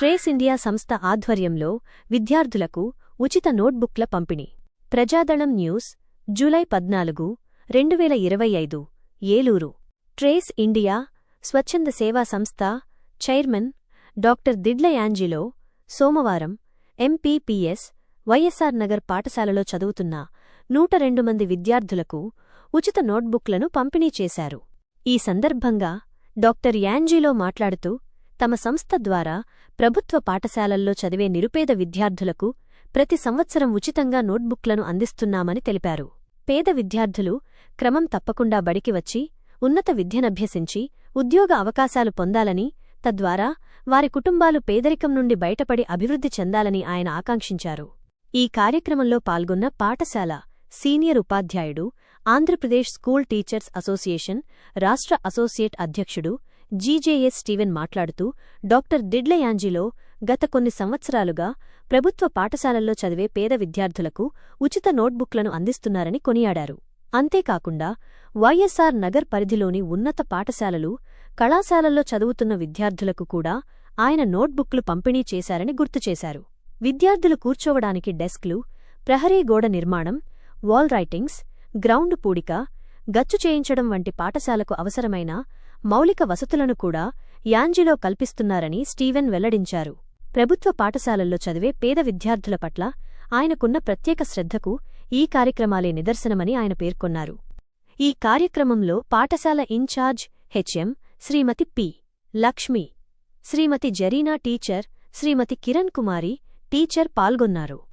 Trace India సంస్థ ఆధ్వర్యంలో విద్యార్థులకు ఉచిత నోట్బుక్ల పంపిణీ. ప్రజాదళం న్యూస్ జూలై పద్నాలుగు రెండు వేల ఇరవై ఐదు ఏలూరు. ట్రేస్ ఇండియా స్వచ్ఛంద సేవా సంస్థ చైర్మన్ డాక్టర్ దిడ్ల యాంజిలో సోమవారం ఎంపీపీఎస్ వైఎస్ఆర్ నగర్ పాఠశాలలో చదువుతున్న నూట రెండు మంది విద్యార్థులకు ఉచిత నోట్బుక్లను పంపిణీ చేశారు. ఈ సందర్భంగా డాక్టర్ యాంజీలో మాట్లాడుతూ తమ సంస్థ ద్వారా ప్రభుత్వ పాఠశాలల్లో చదివే నిరుపేద విద్యార్థులకు ప్రతి సంవత్సరం ఉచితంగా నోట్బుక్లను అందిస్తున్నామని తెలిపారు. పేద విద్యార్థులు క్రమం తప్పకుండా బడికి వచ్చి ఉన్నత విద్యనభ్యసించి ఉద్యోగ అవకాశాలు పొందాలని తద్వారా వారి కుటుంబాలు పేదరికం నుండి బయటపడి అభివృద్ధి చెందాలని ఆయన ఆకాంక్షించారు. ఈ కార్యక్రమంలో పాల్గొన్న పాఠశాల సీనియర్ ఉపాధ్యాయుడు ఆంధ్రప్రదేశ్ స్కూల్ టీచర్స్ అసోసియేషన్ రాష్ట్ర అసోసియేట్ అధ్యక్షుడు జీజేఎస్ స్టీవెన్ మాట్లాడుతూ డాక్టర్ దిడ్లయాంజిలో గత కొన్ని సంవత్సరాలుగా ప్రభుత్వ పాఠశాలల్లో చదివే పేద విద్యార్థులకు ఉచిత నోట్బుక్లను అందిస్తున్నారని కొనియాడారు. అంతేకాకుండా వైఎస్ఆర్ నగర్ పరిధిలోని ఉన్నత పాఠశాలలు కళాశాలల్లో చదువుతున్న విద్యార్థులకు కూడా ఆయన నోట్బుక్లు పంపిణీ చేశారని గుర్తుచేశారు విద్యార్థులు కూర్చోవడానికి డెస్క్లు ప్రహరీ గోడ నిర్మాణం వాల్ రైటింగ్స్ గ్రౌండ్ పూడిక గచ్చు చేయించడం వంటి పాఠశాలకు అవసరమైన మౌలిక వసతులను కూడా యాంజిలో కల్పిస్తున్నారని స్టీవెన్ వెల్లడించారు. ప్రభుత్వ పాఠశాలల్లో చదివే పేద విద్యార్థుల పట్ల ఆయనకున్న ప్రత్యేక శ్రద్ధకు ఈ కార్యక్రమాలే నిదర్శనమని ఆయన పేర్కొన్నారు. ఈ కార్యక్రమంలో పాఠశాల incharge HM Shrimati P. Lakshmi Shrimati Zarina teacher Shrimati Kiran Kumari teacher పాల్గొన్నారు.